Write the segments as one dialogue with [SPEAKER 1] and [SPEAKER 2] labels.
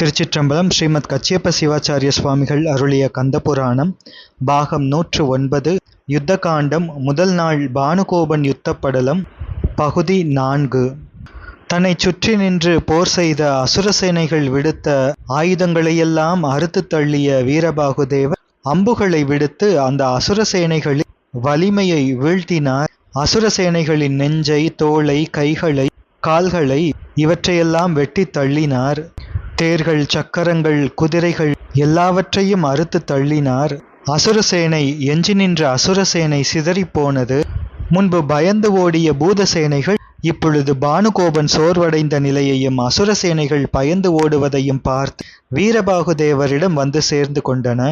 [SPEAKER 1] திருச்சிற்றம்பலம் ஸ்ரீமத் கச்சியப்ப சிவாச்சாரிய சுவாமிகள் அருளிய கந்தபுராணம் பாகம் நூற்று ஒன்பது யுத்த காண்டம் முதல் நாள் பானுகோபன் யுத்தப்படலம் பகுதி நான்கு. தன்னை சுற்றி நின்று போர் செய்த அசுர சேனைகள் விடுத்த ஆயுதங்களையெல்லாம் அறுத்து தள்ளிய வீரபாகுதேவர் அம்புகளை விடுத்து அந்த அசுர சேனைகளின் வலிமையை வீழ்த்தினார். அசுர சேனைகளின் நெஞ்சை தோளை கைகளை கால்களை இவற்றையெல்லாம் வெட்டி தள்ளினார். தேர்கள் சக்கரங்கள் குதிரைகள் எல்லாவற்றையும் அறுத்து தள்ளினார். அசுரசேனை எஞ்சி நின்ற அசுரசேனை சிதறிப்போனது. முன்பு பயந்து ஓடிய பூதசேனைகள் இப்பொழுது பானுகோபன் சோர்வடைந்த நிலையையும் அசுரசேனைகள் பயந்து ஓடுவதையும் பார்த்து வீரபாகுதேவரிடம் வந்து சேர்ந்து கொண்டன.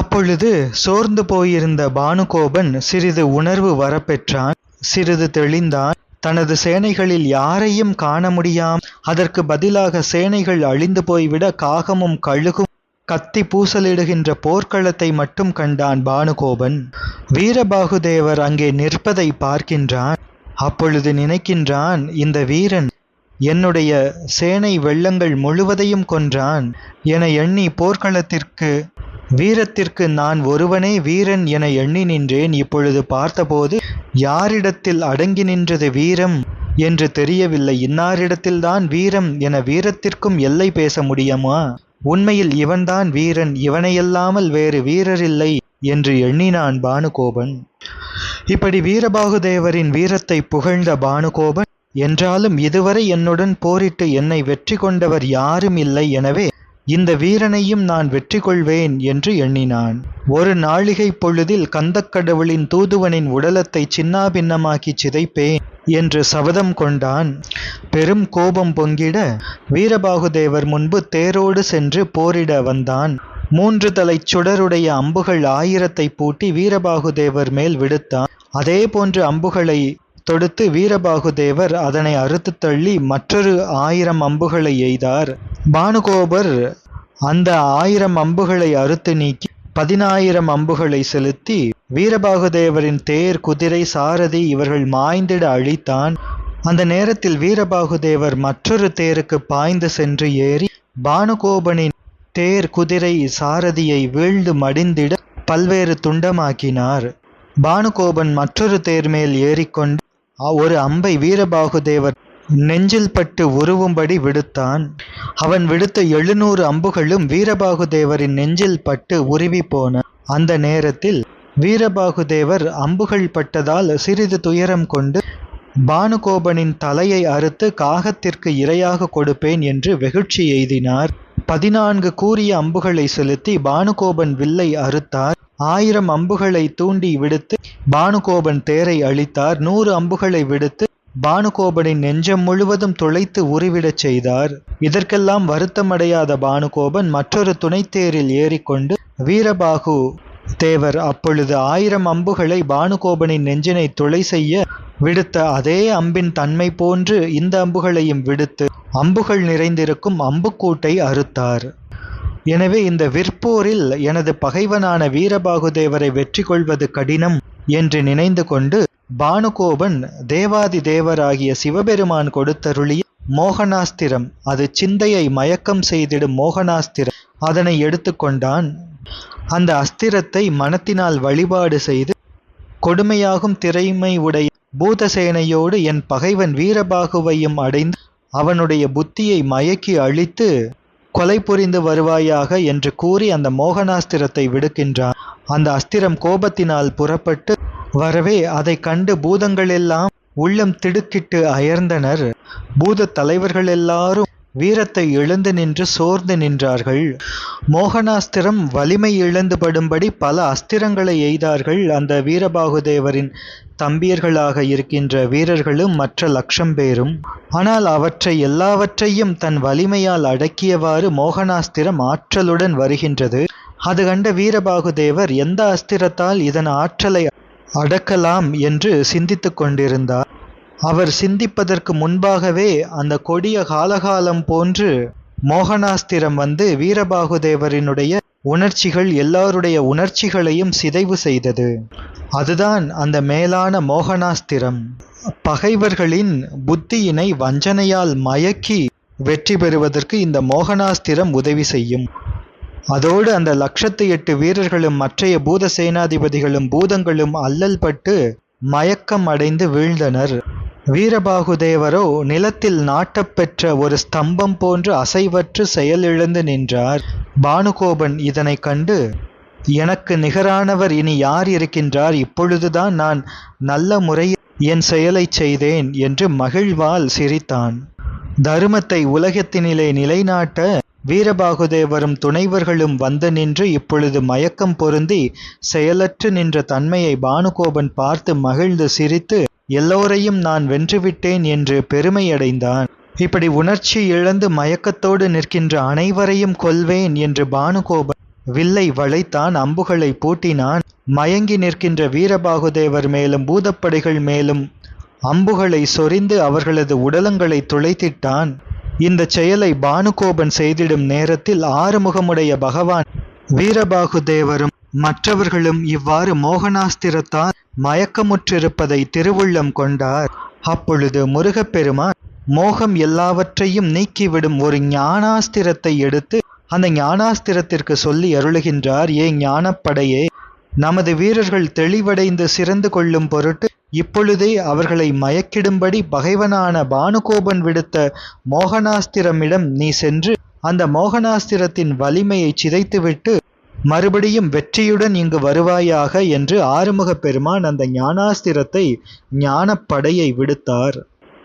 [SPEAKER 1] அப்பொழுது சோர்ந்து போயிருந்த பானுகோபன் சிறிது உணர்வு வரப்பெற்றான். சிறிது தெளிந்தான். தனது சேனைகளில் யாரையும் காண முடியாம் அதற்கு பதிலாக சேனைகள் அழிந்து போய்விட காகமும் கழுகும் கத்தி பூசலிடுகின்ற போர்க்களத்தை மட்டும் கண்டான் பானுகோபன். வீரபாகுதேவர் அங்கே நிற்பதை பார்க்கின்றான். அப்பொழுது நினைக்கின்றான் இந்த வீரன் என்னுடைய சேனை வெள்ளங்கள் முழுவதையும் கொன்றான். என எண்ணி போர்க்களத்திற்கு வீரத்திற்கு நான் ஒருவனே வீரன் என எண்ணி நின்றேன். இப்பொழுது பார்த்தபோது யாரிடத்தில் அடங்கி நின்றது வீரம் என்று தெரியவில்லை. இன்னாரிடத்தில்தான் வீரம் என வீரத்திற்கும் எல்லை பேச முடியுமா? உண்மையில் இவன்தான் வீரன். இவனையல்லாமல் வேறு வீரரில்லை என்று எண்ணினான் பானுகோபன். இப்படி வீரபாகுதேவரின் வீரத்தை புகழ்ந்த பானுகோபன் என்றாலும் இதுவரை என்னுடன் போரிட்டு என்னை வெற்றி கொண்டவர் யாரும் இல்லை. எனவே இந்த வீரனையும் நான் வெற்றி கொள்வேன் என்று எண்ணினான். ஒரு நாழிகை பொழுதில் கந்தக்கடவுளின் தூதுவனின் உடலத்தை சின்னாபின்னமாக்கி சிதைப்பேன் என்று சபதம் கொண்டான். பெரும் கோபம் பொங்கிட வீரபாகுதேவர் முன்பு தேரோடு சென்று போரிட வந்தான். மூன்று தலைச் சுடருடைய அம்புகள் ஆயிரத்தை பூட்டி வீரபாகுதேவர் மேல் விடுத்தான். அதே போன்று அம்புகளை தொடுத்து வீரபாகுதேவர் அதனை அறுத்து தள்ளி மற்றொரு ஆயிரம் அம்புகளை எய்தார். பானுகோபர் அந்த ஆயிரம் அம்புகளை அறுத்து நீக்கி பதினாயிரம் அம்புகளை செலுத்தி வீரபாகுதேவரின் தேர் குதிரை சாரதி இவர்கள் மாய்ந்திட அழித்தான். அந்த நேரத்தில் வீரபாகுதேவர் மற்றொரு தேருக்கு பாய்ந்து சென்று ஏறி பானுகோபனின் தேர் குதிரை சாரதியை வீழ்ந்து மடிந்திட பல்வேறு துண்டமாக்கினார். பானுகோபன் மற்றொரு தேர் மேல் ஏறிக்கொண்டு ஒரு அம்பை வீரபாகுதேவர் நெஞ்சில் பட்டு உருவும்படி விடுத்தான். அவன் விடுத்த எழுநூறு அம்புகளும் வீரபாகுதேவரின் நெஞ்சில் பட்டு உருவி போன. அந்த நேரத்தில் வீரபாகுதேவர் அம்புகள் பட்டதால் சிறிது துயரம் கொண்டு பானுகோபனின் தலையை அறுத்து காகத்திற்கு இரையாக கொடுப்பேன் என்று வெகுட்சி எய்தினார். பதினான்கு கூறிய அம்புகளை செலுத்தி பானுகோபன் வில்லை அறுத்தார். ஆயிரம் அம்புகளை தூண்டி விடுத்து பானுகோபன் தேரை அழித்தார். நூறு அம்புகளை விடுத்து பானுகோபனின் நெஞ்சம் முழுவதும் துளைத்து உருவிடச் செய்தார். இதற்கெல்லாம் வருத்தமடையாத பானுகோபன் மற்றொரு துணைத்தேரில் ஏறிக்கொண்டு வீரபாகு தேவர் அப்பொழுது ஆயிரம் அம்புகளை பானுகோபனின் நெஞ்சினை துளை செய்ய விடுத்த அதே அம்பின் தன்மை போன்று இந்த அம்புகளையும் விடுத்து அம்புகள் நிறைந்திருக்கும் அம்புக்கூட்டை அறுத்தார். எனவே இந்த விற்போரில் எனது பகைவனான வீரபாகுதேவரை வெற்றி கொள்வது கடினம் என்று நினைந்து கொண்டு பானுகோபன் தேவாதி தேவராகிய சிவபெருமான் கொடுத்தருளிய மோகனாஸ்திரம் அது சிந்தையை மயக்கம் செய்திடும் மோகனாஸ்திரம் அதனை எடுத்துக்கொண்டான். அந்த அஸ்திரத்தை மனத்தினால் வழிபாடு செய்து கொடுமையாகும் திறமை உடைய பூதசேனையோடு என் பகைவன் வீரபாகுவையும் அடைந்து அவனுடைய புத்தியை மயக்கி அழித்து கொலை புரிந்து வருவாயாக என்று கூறி அந்த மோகனாஸ்திரத்தை விடுக்கின்றான். அந்த அஸ்திரம் கோபத்தினால் புறப்பட்டு வரவே அதை கண்டு பூதங்களெல்லாம் உள்ளம் திடுக்கிட்டு அயர்ந்தனர். பூத தலைவர்கள் எல்லாரும் வீரத்தை எழுந்து நின்று சோர்ந்து நின்றார்கள். மோகனாஸ்திரம் வலிமை இழந்துபடும்படி பல அஸ்திரங்களை எய்தார்கள். அந்த வீரபாகுதேவரின் தம்பியர்களாக இருக்கின்ற வீரர்களும் மற்ற லட்சம் பேரும். ஆனால் அவற்றை எல்லாவற்றையும் தன் வலிமையால் அடக்கியவாறு மோகனாஸ்திரம் ஆற்றலுடன் வருகின்றது. அது கண்ட வீரபாகுதேவர் எந்த அஸ்திரத்தால் இதன் ஆற்றலை அடக்கலாம்? என்று சிந்தித்து கொண்டிருந்தார். அவர் சிந்திப்பதற்கு முன்பாகவே அந்த கொடிய காலகாலம் போன்று மோகனாஸ்திரம் வந்து வீரபாகுதேவரினுடைய உணர்ச்சிகள் எல்லாருடைய உணர்ச்சிகளையும் சிதைவு செய்தது. அதுதான் அந்த மேலான மோகனாஸ்திரம். பகைவர்களின் புத்தியினை வஞ்சனையால் மயக்கி வெற்றி பெறுவதற்கு இந்த மோகனாஸ்திரம் உதவி செய்யும். அதோடு அந்த லட்சத்து எட்டு வீரர்களும் மற்றைய பூத சேனாதிபதிகளும் பூதங்களும் அல்லல் பட்டு மயக்கம் அடைந்து வீழ்ந்தனர். வீரபாகுதேவரோ நிலத்தில் நாட்டப்பெற்ற ஒரு ஸ்தம்பம் போன்று அசைவற்று செயலிழந்து நின்றார். பானுகோபன் இதனைக் கண்டு எனக்கு நிகரானவர் இனி யார் இருக்கின்றார்? இப்பொழுதுதான் நான் நல்ல முறையில் என் செயலைச் செய்தேன் என்று மகிழ்வால் சிரித்தான். தருமத்தை உலகத்தினிலே நிலைநாட்ட வீரபாகுதேவரும் துணைவர்களும் வந்து நின்று இப்பொழுது மயக்கம் பொருந்தி செயலற்று நின்ற தன்மையை பானுகோபன் பார்த்து மகிழ்ந்து சிரித்து எல்லோரையும் நான் வென்றுவிட்டேன் என்று பெருமையடைந்தான். இப்படி உணர்ச்சி இழந்து மயக்கத்தோடு நிற்கின்ற அனைவரையும் கொல்வேன் என்று பானுகோபன் வில்லை வளைத்தான் அம்புகளை பூட்டினான். மயங்கி நிற்கின்ற வீரபாகுதேவர் மேலும் பூதப்படைகள் மேலும் அம்புகளை சொரிந்து அவர்களது உடலங்களை துளைத்திட்டான். இந்த செயலை பானுகோபன் செய்திடும் நேரத்தில் ஆறுமுகமுடைய பகவான் வீரபாகுதேவரும் மற்றவர்களும் இவ்வாறு மோகனாஸ்திரத்தால் மயக்கமுற்றிருப்பதை திருவுள்ளம் கொண்டார். அப்பொழுது முருகப்பெருமான் மோகம் எல்லாவற்றையும் நீக்கிவிடும் ஒரு ஞானாஸ்திரத்தை எடுத்து அந்த ஞானாஸ்திரத்திற்கு சொல்லி அருளுகின்றார். ஏ ஞானப்படையே நமது வீரர்கள் தெளிவடைந்து சிறந்து கொள்ளும் பொருட்டு இப்பொழுதே அவர்களை மயக்கிடும்படி பகைவனான பானுகோபன் விடுத்த மோகனாஸ்திரமிடம் நீ சென்று அந்த மோகனாஸ்திரத்தின் வலிமையை சிதைத்துவிட்டு மறுபடியும் வெற்றியுடன் இங்கு வருவாயாக என்று ஆறுமுக பெருமான் அந்த ஞானாஸ்திரத்தை ஞானப்படையை விடுத்தார்.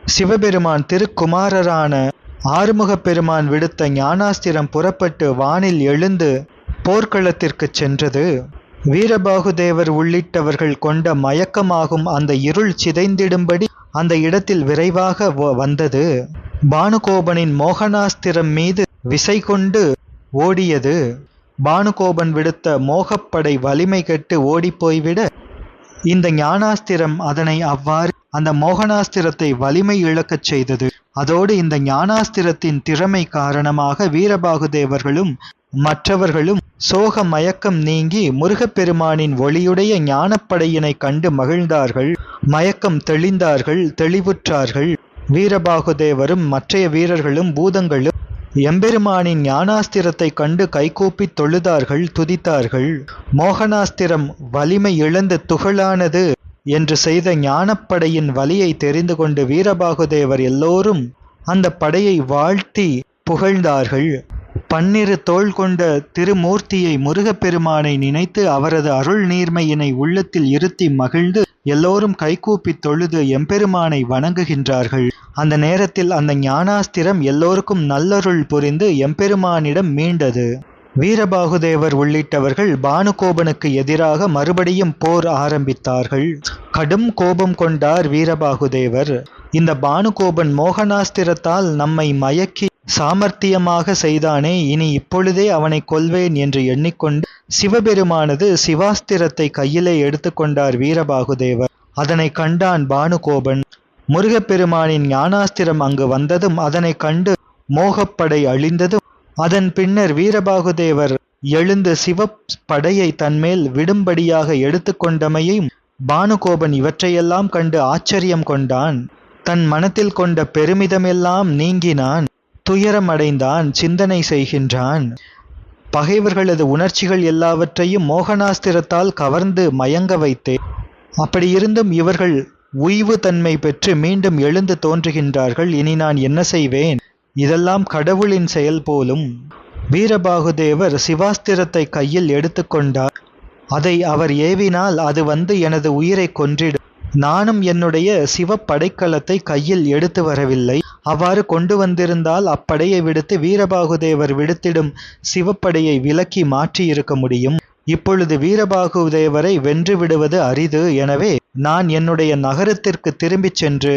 [SPEAKER 1] சிவபெருமான் திருக்குமாரரான ஆறுமுகப் பெருமான் விடுத்த ஞானாஸ்திரம் புறப்பட்டு வானில் எழுந்து போர்க்களத்திற்குச் சென்றது. வீரபாகுதேவர் உள்ளிட்டவர்கள் கொண்ட மயக்கமாகும் அந்த இருள் சிதைந்திடும்படி அந்த இடத்தில் விரைவாக வ- வந்தது. பானுகோபனின் மோகனாஸ்திரம் மீது விசை கொண்டு ஓடியது. பானுகோபன் விடுத்த மோகப்படை வலிமை கெட்டு ஓடிப்போய்விட இந்த ஞானாஸ்திரம் அதனை அவ்வாறு அந்த மோகனாஸ்திரத்தை வலிமை இழக்கச் செய்தது. அதோடு இந்த ஞானாஸ்திரத்தின் திறமை காரணமாக வீரபாகுதேவர்களும் மற்றவர்களும் சோக மயக்கம் நீங்கி முருகப்பெருமானின் ஒளியுடைய ஞானப்படையினை கண்டு மகிழ்ந்தார்கள். மயக்கம் தெளிந்தார்கள் தெளிவுற்றார்கள். வீரபாகுதேவரும் மற்றைய வீரர்களும் பூதங்களும் எம்பெருமானின் ஞானாஸ்திரத்தை கண்டு கைகூப்பித் தொழுதார்கள் துதித்தார்கள். மோகனாஸ்திரம் வலிமை இழந்து துகளானது என்று செய்த ஞானப்படையின் வலியை தெரிந்து கொண்டு வீரபாகுதேவர் எல்லோரும் அந்த படையை வாழ்த்தி புகழ்ந்தார்கள். பன்னிரு தோள் கொண்ட திருமூர்த்தியை முருகப்பெருமானை நினைத்து அவரது அருள் நீர்மையினை உள்ளத்தில் இருத்தி மகிழ்ந்து எல்லோரும் கைகூப்பித் தொழுது எம்பெருமானை வணங்குகின்றார்கள். அந்த நேரத்தில் அந்த ஞானாஸ்திரம் எல்லோருக்கும் நல்லருள் புரிந்து எம்பெருமானிடம் மீண்டது. வீரபாகுதேவர் உள்ளிட்டவர்கள் பானுகோபனுக்கு எதிராக மறுபடியும் போர் ஆரம்பித்தார்கள். கடும் கோபம் கொண்டார் வீரபாகுதேவர். இந்த பானுகோபன் மோகனாஸ்திரத்தால் நம்மை மயக்கி சாமர்த்தியமாக செய்தானே இனி இப்பொழுதே அவனை கொல்வேன் என்று எண்ணிக்கொண்டு சிவபெருமானது சிவாஸ்திரத்தை கையிலே எடுத்துக்கொண்டார் வீரபாகுதேவர். அதனை கண்டான் பானுகோபன். முருகப்பெருமானின் ஞானாஸ்திரம் அங்கு வந்ததும் அதனை கண்டு மோகப்படை அழிந்ததும் அதன் பின்னர் வீரபாகுதேவர் எழுந்து சிவப் படையை தன்மேல் விடும்படியாக எடுத்துக்கொண்டமையும் பானுகோபன் இவற்றையெல்லாம் கண்டு ஆச்சரியம் கொண்டான். தன் மனத்தில் கொண்ட பெருமிதமெல்லாம் நீங்கினான். துயரமடைந்தான் சிந்தனை செய்கின்றான். பகைவர்களது உணர்ச்சிகள் எல்லாவற்றையும் மோகனாஸ்திரத்தால் கவர்ந்து மயங்க வைத்தேன் அப்படியிருந்தும் இவர்கள் உய்வு தன்மை பெற்று மீண்டும் எழுந்து தோன்றுகின்றார்கள். இனி நான் என்ன செய்வேன்? இதெல்லாம் கடவுளின் செயல் போலும். வீரபாகுதேவர் சிவாஸ்திரத்தை கையில் எடுத்துக்கொண்டார் அதை அவர் ஏவினால் அது வந்து எனது உயிரை கொன்றிடும் நானும் என்னுடைய சிவப்படைக்கலத்தை கையில் எடுத்து வரவில்லை. அவ்வாறு கொண்டு வந்திருந்தால் அப்படையை விடுத்து வீரபாகுதேவர் விடுத்திடும் சிவப்படையை விலக்கி மாற்றியிருக்க முடியும். இப்பொழுது வீரபாகுதேவரை வென்று விடுவது அரிது. எனவே நான் என்னுடைய நகரத்திற்கு திரும்பிச் சென்று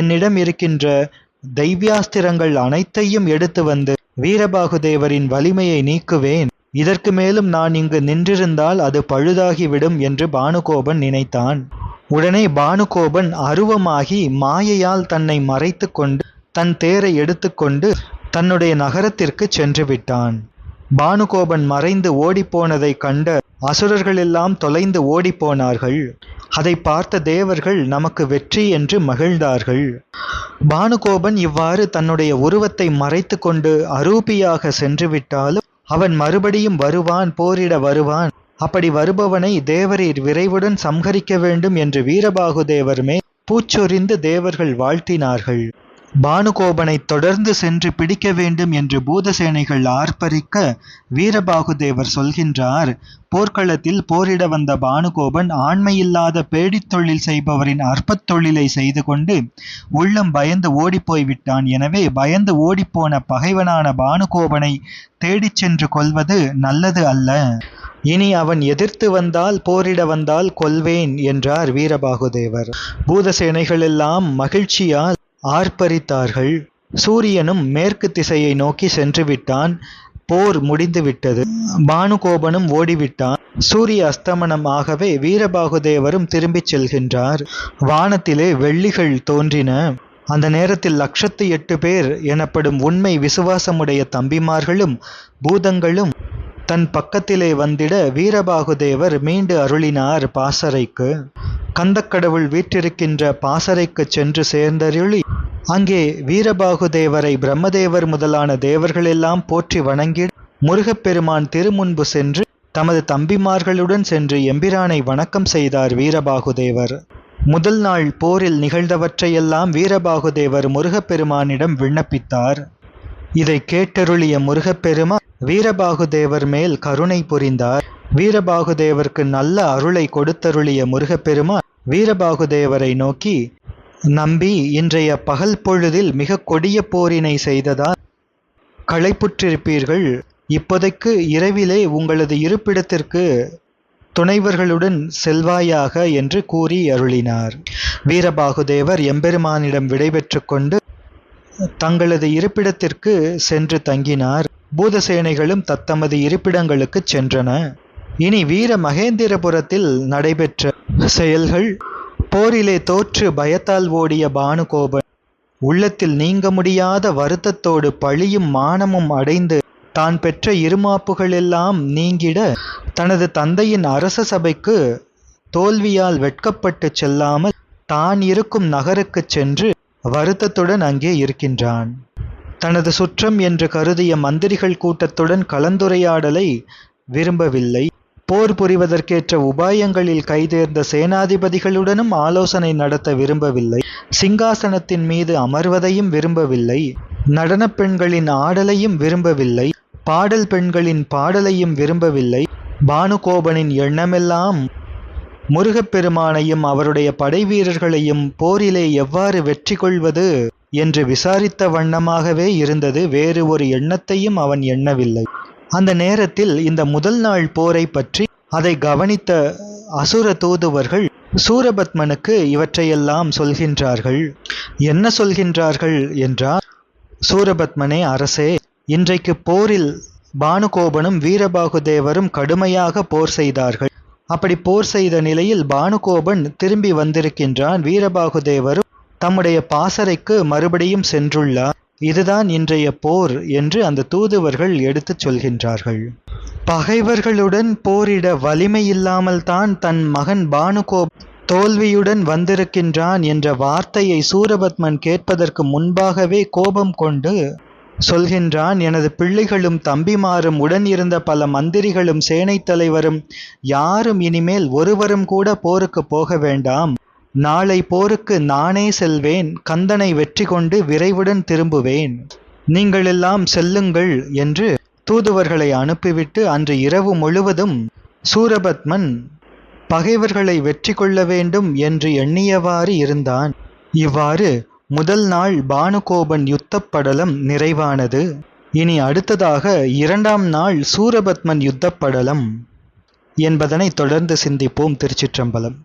[SPEAKER 1] என்னிடம் இருக்கின்ற தெய்வியாஸ்திரங்கள் அனைத்தையும் எடுத்து வந்து வீரபாகுதேவரின் வலிமையை நீக்குவேன். இதற்கு மேலும் நான் இங்கு நின்றிருந்தால் அது பழுதாகிவிடும் என்று பானுகோபன் நினைத்தான். உடனே பானுகோபன் அருவமாகி மாயையால் தன்னை மறைத்து கொண்டு தன் தேரை எடுத்துக்கொண்டு தன்னுடைய நகரத்திற்கு சென்று விட்டான். பானுகோபன் மறைந்து ஓடிப்போனதைக் கண்ட அசுரர்களெல்லாம் தொலைந்து ஓடிப்போனார்கள். அதை பார்த்த தேவர்கள் நமக்கு வெற்றி என்று மகிழ்ந்தார்கள். பானுகோபன் இவ்வாறு தன்னுடைய உருவத்தை மறைத்து கொண்டு அரூபியாக சென்றுவிட்டாலும் அவன் மறுபடியும் வருவான் போரிட வருவான். அப்படி வருபவனை தேவரீர் விரைவுடன் சம்ஹரிக்க வேண்டும் என்று வீரபாகு தேவர் பூச்சொரிந்து தேவர்கள் வாழ்த்தினார்கள். பானுகோபனை தொடர்ந்து சென்று பிடிக்க வேண்டும் என்று பூதசேனைகள் ஆர்ப்பரிக்க வீரபாகுதேவர் சொல்கின்றார். போர்க்களத்தில் போரிட வந்த பானுகோபன் ஆண்மையில்லாத பேடித் தொழில் செய்பவரின் அற்பத் தொழிலை செய்து கொண்டு உள்ளம் பயந்து ஓடிப்போய் விட்டான் எனவே பயந்து ஓடிப்போன பகைவனான பானுகோபனை தேடிச் சென்று கொள்வது நல்லது அல்ல. இனி அவன் எதிர்த்து வந்தால் போரிட வந்தால் கொல்வேன் என்றார் வீரபாகுதேவர். பூதசேனைகளெல்லாம் மகிழ்ச்சியால் ஆர்ப்பரித்தார்கள். சூரியனும் மேற்கு திசையை நோக்கி சென்று விட்டான் போர் முடிந்துவிட்டது. பானுகோபனும் ஓடிவிட்டான். சூரிய அஸ்தமனம் ஆகவே வீரபாகுதேவரும் திரும்பிச் செல்கின்றார். வானத்திலே வெள்ளிகள் தோன்றின. அந்த நேரத்தில் லட்சத்து எட்டு பேர் எனப்படும் உண்மை விசுவாசமுடைய தம்பிமார்களும் பூதங்களும் தன் பக்கத்திலே வந்திட வீரபாகுதேவர் மீண்டு அருளினார் பாசறைக்கு. கந்தக்கடவுள் வீற்றிருக்கின்ற பாசறைக்கு சென்று சேர்ந்தருளி அங்கே வீரபாகுதேவரை பிரம்மதேவர் முதலான தேவர்களெல்லாம் போற்றி வணங்கி முருகப்பெருமான் திருமுன்பு சென்று தமது தம்பிமார்களுடன் சென்று எம்பிரானை வணக்கம் செய்தார் வீரபாகுதேவர். முதல் நாள் போரில் நிகழ்ந்தவற்றையெல்லாம் வீரபாகுதேவர் முருகப்பெருமானிடம் விண்ணப்பித்தார். இதை கேட்டருளிய முருகப்பெருமான் வீரபாகுதேவர் மேல் கருணை புரிந்தார். வீரபாகுதேவருக்கு நல்ல அருளை கொடுத்தருளிய முருகப்பெருமான் வீரபாகுதேவரை நோக்கி நம்பி இன்றைய பகல் பொழுதில் மிக கொடிய போரினை செய்ததால் களைப்புற்றிருப்பீர்கள். இப்போதைக்கு இரவிலே உங்களது இருப்பிடத்திற்கு துணைவர்களுடன் செல்வாயாக என்று கூறி அருளினார். வீரபாகுதேவர் எம்பெருமானிடம் விடைபெற்று கொண்டு தங்களது இருப்பிடத்திற்கு சென்று தங்கினார். பூதசேனைகளும் தத்தமது இருப்பிடங்களுக்கு சென்றன. இனி வீர மகேந்திரபுரத்தில் நடைபெற்ற செயல்கள் போரிலே தோற்று பயத்தால் ஓடிய பானுகோபன் உள்ளத்தில் நீங்க முடியாத வருத்தத்தோடு பழியும் மானமும் அடைந்து தான் பெற்ற இருமாப்புகளெல்லாம் நீங்கிட தனது தந்தையின் அரச சபைக்கு தோல்வியால் வெட்கப்பட்டு செல்லாமல் தான் இருக்கும் நகருக்குச் சென்று வருத்தத்துடன் அங்கே இருக்கின்றான். தனது சுற்றம் என்று கருதிய மந்திரிகள் கூட்டத்துடன் கலந்துரையாடலை விரும்பவில்லை. போர் புரிவதற்கேற்ற உபாயங்களில் கைதேர்ந்த சேனாதிபதிகளுடனும் ஆலோசனை நடத்த விரும்பவில்லை. சிங்காசனத்தின் மீது அமர்வதையும் விரும்பவில்லை. நடனப் பெண்களின் ஆடலையும் விரும்பவில்லை. பாடல் பெண்களின் பாடலையும் விரும்பவில்லை. பானுகோபனின் எண்ணமெல்லாம் முருகப்பெருமானையும் அவருடைய படை வீரர்களையும் போரிலே எவ்வாறு வெற்றி கொள்வது? என்று விசாரித்த வண்ணமாகவே இருந்தது. வேறு ஒரு எண்ணத்தையும் அவன் எண்ணவில்லை. அந்த நேரத்தில் இந்த முதல் நாள் போரை பற்றி அதை கவனித்த அசுர தூதுவர்கள் சூரபத்மனுக்கு இவற்றையெல்லாம் சொல்கின்றார்கள். என்ன சொல்கின்றார்கள் என்றார் சூரபத்மனே அரசே இன்றைக்கு போரில் பானுகோபனும் வீரபாகுதேவரும் கடுமையாக போர் செய்தார்கள். அப்படி போர் செய்த நிலையில் பானுகோபன் திரும்பி வந்திருக்கின்றான். வீரபாகுதேவரும் தம்முடைய பாசறைக்கு மறுபடியும் சென்றுள்ளார். இதுதான் இன்றைய போர் என்று அந்த தூதுவர்கள் எடுத்துச் சொல்கின்றார்கள். பகைவர்களுடன் போரிட வலிமை இல்லாமல் தான் தன் மகன் பானுகோப் தோல்வியுடன் வந்திருக்கின்றான் என்ற வார்த்தையை சூரபத்மன் கேட்பதற்கு முன்பாகவே கோபம் கொண்டு சொல்கின்றான் எனது பிள்ளைகளும் தம்பிமாரும் உடன் இருந்த பல மந்திரிகளும் சேனைத் தலைவரும் யாரும் இனிமேல் ஒருவரும் கூட போருக்கு போக வேண்டாம். நாளை போருக்கு நானே செல்வேன் கந்தனை வெற்றி கொண்டு விரைவுடன் திரும்புவேன். நீங்களெல்லாம் செல்லுங்கள் என்று தூதுவர்களை அனுப்பிவிட்டு அன்று இரவு முழுவதும் சூரபத்மன் பகைவர்களை வெற்றி கொள்ள வேண்டும் என்று எண்ணியவாறு இருந்தான். இவ்வாறு முதல் நாள் பானுகோபன் யுத்தப்படலம் நிறைவானது. இனி அடுத்ததாக இரண்டாம் நாள் சூரபத்மன் யுத்தப்படலம் என்பதனை தொடர்ந்து சிந்திப்போம் திருச்சிற்றம்பலம்.